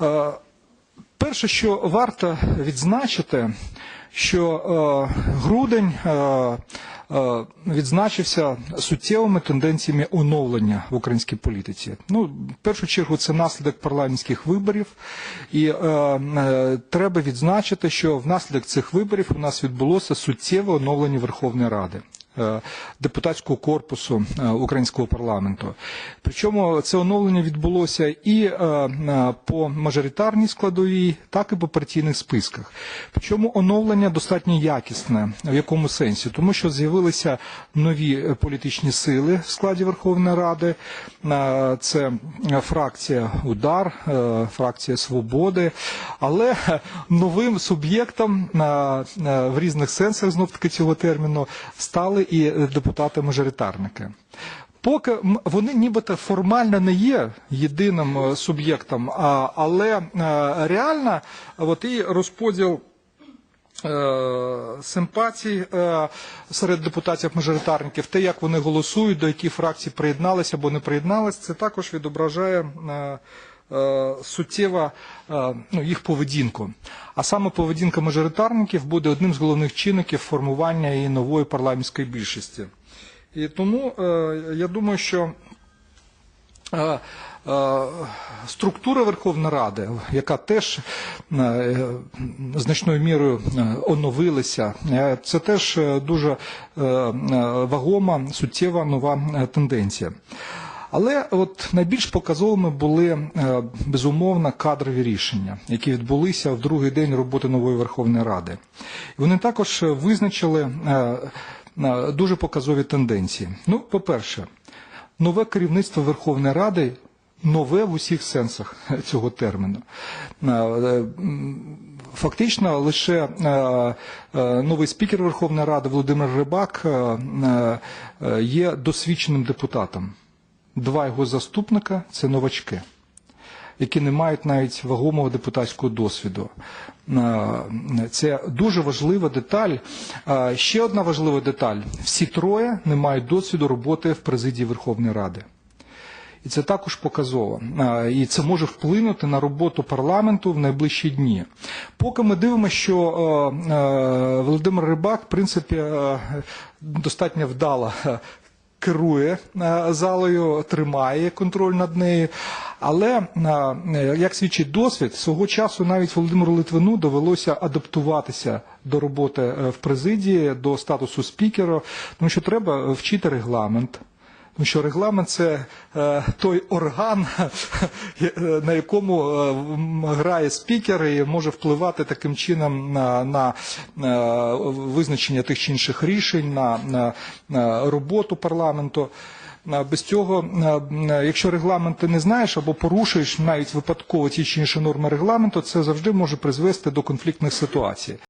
Е, Перше, що варто відзначити, що е, грудень е, відзначився суттєвими тенденціями оновлення в українській політиці. Ну, в першу чергу, це наслідок парламентських виборів, і треба відзначити, що внаслідок цих виборів у нас відбулося суттєве оновлення Верховної Ради. Е, Депутатського корпусу е, українського парламенту. Причому це оновлення відбулося і е, по мажоритарній складовій, так і по партійних списках. Причому оновлення достатньо якісне. В якому сенсі? Тому що з'явилися нові політичні сили в складі Верховної Ради. Це фракція Удар, фракція Свободи, але новим суб'єктом в різних сенсах знов таки цього терміну стали і депутати-мажоритарники. Поки вони нібито формально не є єдиним е, суб'єктом, але е, реально от і розподіл е, симпатій серед депутатів-мажоритарників, те, як вони голосують, до яких фракцій приєдналися або не приєдналися, це також відображає е, суттєво е, ну, їх поведінку. А саме поведінка мажоритарників буде одним з головних чинників формування і нової парламентської більшості. І тому е, я думаю, що структура Верховної Ради, яка теж значною мірою оновилася, це теж дуже вагома, суттєва нова тенденція. Але от найбільш показовими були е, безумовно кадрові рішення, які відбулися в другий день роботи нової Верховної Ради. Вони також визначили е, е, дуже показові тенденції. Ну, по-перше, нове керівництво Верховної Ради нове в усіх сенсах цього терміну. Фактично, лише новий спікер Верховної Ради Володимир Рибак є досвідченим депутатом. Два його заступника це новачки, які не мають навіть вагомого депутатського досвіду. Це дуже важлива деталь. Ще одна важлива деталь: всі троє не мають досвіду роботи в президії Верховної Ради. І це також показово. І це може вплинути на роботу парламенту в найближчі дні. Поки ми дивимося, що Володимир Рибак, в принципі, достатньо вдало е, керує е, залою, тримає контроль над нею. Але, е, як свідчить досвід, свого часу навіть Володимиру Литвину довелося адаптуватися до роботи е, в президії, до статусу спікера, тому що треба вчити регламент. Тому що регламент це е, той орган, е, на якому е, грає спікер і може впливати таким чином на, на, е, визначення тих чи інших рішень, на, на, на роботу парламенту. Без цього, е, якщо регламент ти не знаєш або порушуєш навіть випадково ті чи інші норми регламенту, це завжди може призвести до конфліктних ситуацій.